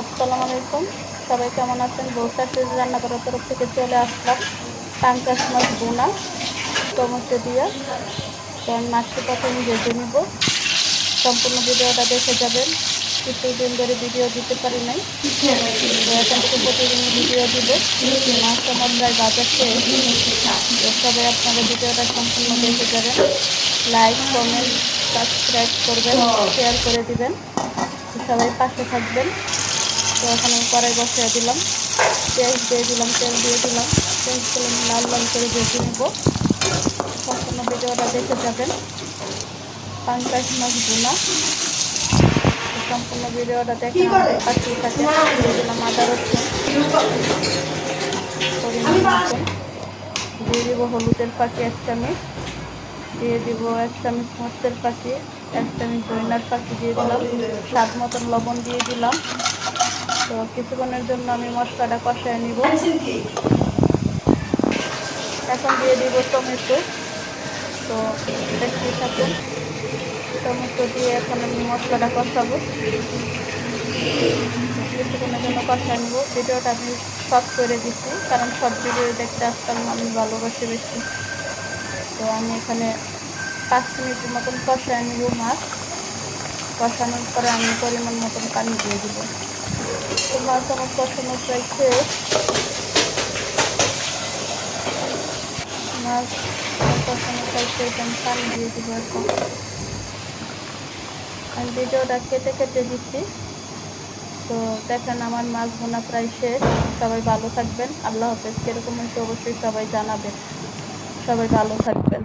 আসসালামু আলাইকুম। সবাই কেমন আছেন? বৌসার তেজ রান্না করার তরফ থেকে চলে আসলাম। পাঙ্কাশ মাছ বোনা, টমেটো দিয়ে। তো আমি মাছটি প্রথমে ভেজে নিব। সম্পূর্ণ ভিডিওটা দেখে যাবেন। কিছুদিন ধরে ভিডিও দিতে পারি নাই। এখান থেকে প্রতিদিন ভিডিও দিব। মাছ আমার প্রায় বাজার সবাই আপনারা ভিডিওটা সম্পূর্ণ দেখে যাবেন। লাইক কমেন্ট সাবস্ক্রাইব করবেন শেয়ার করে দিবেন। সবাই পাশে থাকবেন। তো এখন আমি কড়াই বসিয়ে দিলাম। পেঁয়াজ দিয়ে দিলাম তেল দিয়ে দিলাম। পেঁয়াজগুলো লাল লাল করে ভেজে নেব। সম্পূর্ণ ভিডিওটা দেখে যাবেন। পাঙ্কাশ মাছ তো সম্পূর্ণ ভিডিওটা দেখে আমাদের থাকে? দিয়ে দিলাম আদা রসুন। দিয়ে দিব হলুদের পাখি এক চামচ। দিয়ে দিব এক চামচ মরচের পাখি এক চামচ দইনার পাখি দিয়ে দিলাম। স্বাদ মতন লবণ দিয়ে দিলাম। তো কিছুক্ষণের জন্য আমি মশলাটা কষায় নিব। এখন দিয়ে দিব টমেটো। তো দেখতে থাকুন, টমেটো দিয়ে এখন আমি মশলাটা কষাবো। কিছুক্ষণের জন্য কষায় নিব। ভিডিওটা আমি শর্ট করে দিচ্ছি, কারণ শর্ট ভিডিও দেখতে আসতাম আমি ভালোবাসি বেশি। তো আমি এখানে পাঁচ মিনিটের মতন কষায় নিব মাছ। কষানোর পরে আমি পরিমাণ মতন পানি দিয়ে দিব। মাছ আমার কষানো প্রায় শেষ মাছ দিচ্ছি। তো দেখেন আমার সবাই ভালো থাকবেন। আল্লাহ হাফেজ। কীরকম হয়েছে অবশ্যই সবাই জানাবেন। সবাই ভালো থাকবেন।